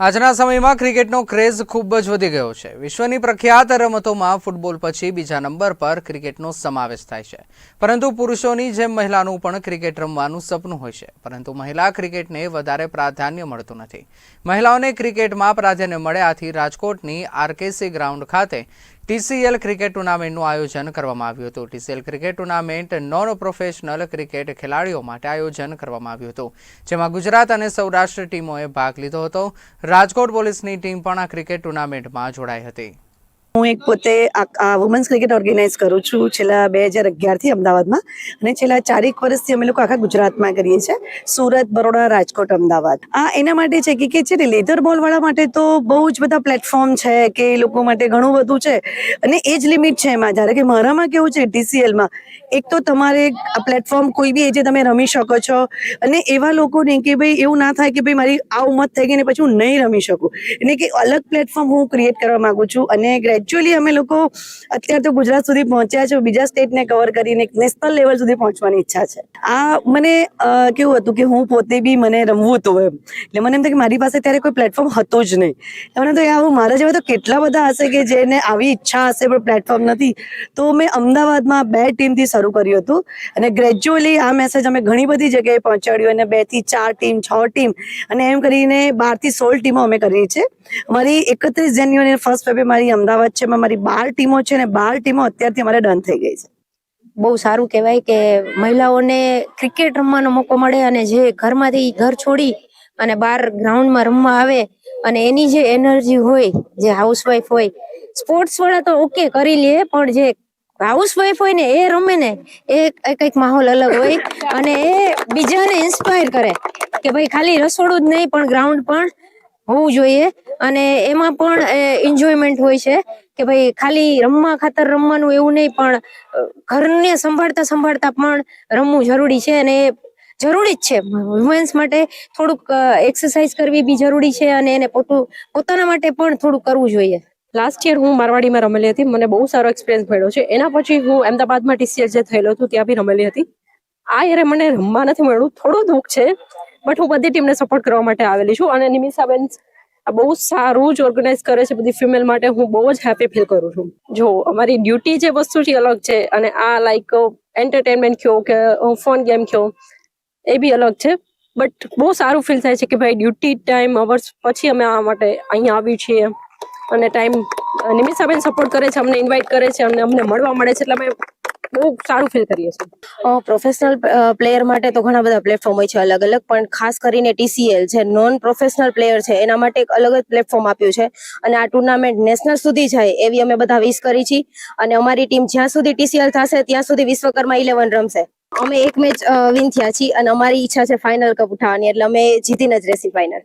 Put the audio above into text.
આજના સમયમાં ક્રિકેટનો ક્રેઝ ખૂબ જ વધી ગયો છે. વિશ્વની પ્રખ્યાત રમતોમાં ફૂટબોલ પછી બીજા નંબર પર ક્રિકેટનો સમાવેશ થાય છે. પરંતુ પુરુષોની જેમ મહિલાનું પણ ક્રિકેટ રમવાનું સપનું હોય છે. પરંતુ મહિલા ક્રિકેટને વધારે પ્રાધાન્ય મળતું નથી. મહિલાઓને ક્રિકેટમાં પ્રાધાન્ય મળે આથી રાજકોટની આરકેસી ગ્રાઉન્ડ ખાતે ટીસીએલ ક્રિકેટ ટુર્નામેન્ટનું આયોજન કરવામાં આવ્યું હતું. TCL cricket tournament non professional cricket ખેલાડીઓ માટે આયોજન કરવામાં આવ્યું હતું. જેમાં ગુજરાત અને સૌરાષ્ટ્ર ટીમોએ ભાગ લીધો હતો. રાજકોટ પોલીસની ટીમ પણ આ ક્રિકેટ ટુર્નામેન્ટમાં જોડાઈ હતી. હું એક પોતે આ વુમન્સ ક્રિકેટ ઓર્ગેનાઇઝ કરું છું છેલ્લા બે હજાર અગિયારથી અમદાવાદમાં. અને છેલ્લા ચારેક વર્ષથી અમે લોકો આખા ગુજરાતમાં કરીએ છીએ. સુરત, બરોડા, રાજકોટ, અમદાવાદ. આ એના માટે છે કે કે છે ને લેધર બોલવાળા માટે તો બહુ જ બધા પ્લેટફોર્મ છે કે એ લોકો માટે ઘણું બધું છે. અને એજ લિમિટ છે એમાં. જ્યારે કે મારામાં કેવું છે ટીસીએલમાં એક તો તમારે આ પ્લેટફોર્મ કોઈ બી એજે તમે રમી શકો છો. અને એવા લોકોને કે ભાઈ એવું ના થાય કે ભાઈ મારી આ ઉંમર થઈ ગઈ ને પછી હું નહીં રમી શકું. એટલે કે અલગ પ્લેટફોર્મ હું ક્રિએટ કરવા માંગુ છું. અને ગ્રેજ્યુઅલી અમે લોકો અત્યારે તો ગુજરાત સુધી પહોંચ્યા છે. બીજા સ્ટેટને કવર કરીને નેશનલ લેવલ સુધી પહોંચવાની ઈચ્છા છે. આ મને કેવું હતું કે હું પોતે બી મને રમવું હતું એમ. એટલે મને એમ થાય કે મારી પાસે ત્યારે કોઈ પ્લેટફોર્મ હતો જ નહીં. મને તો આવું મારા જેવા તો કેટલા બધા હશે કે જેને આવી ઈચ્છા હશે પણ પ્લેટફોર્મ નથી. તો મેં અમદાવાદમાં બે ટીમથી શરૂ કર્યું હતું. અને ગ્રેજ્યુઅલી આ મેસેજ અમે ઘણી બધી જગ્યાએ પહોંચાડ્યું અને બેથી ચાર ટીમ છ ટીમ અને એમ કરીને બારથી સોળ ટીમો અમે કરી છે. મારી એકત્રીસ જાન્યુઆરી ફર્સ્ટ ફેબ્રુઆરી મારી અમદાવાદ એમાં મારી બાર ટીમો છે ને બાર ટીમો અત્યારથી અમારે ડન થઈ ગઈ છે. બહુ સારું કહેવાય કે મહિલાઓને ક્રિકેટ રમવાનો મોકો મળે અને જે ઘરમાંથી ઘર છોડી અને બહાર ગ્રાઉન્ડમાં રમવા આવે અને એની જે એનર્જી હોય, જે હાઉસવાઈફ હોય સ્પોર્ટ્સ વાળા તો ઓકે કરી લે, પણ જે હાઉસવાઈફ હોય ને, એ રમે ને, એ કંઈક માહોલ અલગ હોય અને એ બીજાને ઇન્સ્પાયર કરે કે ભાઈ ખાલી રસોડું જ નહીં પણ ગ્રાઉન્ડ પણ હોવું જોઈએ. અને એમાં પણ એન્જોયમેન્ટ હોય છે કે ભાઈ ખાલી રમવા ખાતર રમવાનું એવું નહીં, પણ ઘરને સંભાળતા સંભાળતા પણ રમવું જરૂરી છે અને જરૂરી જ છે. વુમેન્સ માટે થોડુંક એક્સરસાઇઝ કરવી બી જરૂરી છે અને એને પોતું, પોતાના માટે પણ થોડુંક કરવું જોઈએ. લાસ્ટ યર હું મારવાડીમાં રમેલી હતી. મને બહુ સારો એક્સપિરિયન્સ મળ્યો છે. એના પછી હું અમદાવાદમાં ટીસીએસ જે થયેલો હતું, ત્યાં બી રમેલી હતી. આ યરે મને રમવા નથી મળ્યું. થોડું દુઃખ છે બટ હું બધી ટીમને સપોર્ટ કરવા માટે આવેલી છું. અને નિમિષાબેન આ બહુ સારું જ ઓર્ગેનાઇઝ કરે છે બધી ફિમેલ માટે. હું બહુ જ હેપી ફીલ કરું છું. જો, અમારી ડ્યુટી જે વસ્તુ છે અલગ છે અને આ લાઈક એન્ટરટેનમેન્ટ કયો કે ફોન ગેમ કયો, એ બી અલગ છે. બટ બહુ સારું ફીલ થાય છે કે ભાઈ ડ્યુટી ટાઈમ અવર્સ પછી અમે આ માટે અહીંયા આવી છીએ. અને ટાઈમ નિમિષાબેન સપોર્ટ કરે છે, અમને ઇન્વાઇટ કરે છે અને અમને મળવા મળે છે. એટલે અમે બહુ સારું ફીલ કરીએ છીએ. પ્રોફેશનલ પ્લેયર માટે તો ઘણા બધા પ્લેટફોર્મ હોય છે અલગ અલગ પણ ખાસ કરીને ટીસીએલ જે નોન પ્રોફેશનલ પ્લેયર છે, એના માટે એક અલગ જ પ્લેટફોર્મ આપ્યું છે. અને આ ટુર્નામેન્ટ નેશનલ સુધી જાય એવી અમે બધા વિશ કરી છીએ અને અમારી ટીમ જ્યાં સુધી ટીસીએલ થશે, ત્યાં સુધી વિશ્વકર્મા ઇલેવન રમશે. અમે એક મેચ વિન થયા છીએ અને અમારી ઈચ્છા છે ફાઇનલ કપ ઉઠાવવાની, એટલે અમે જીતીને જ રહેશી ફાઇનલ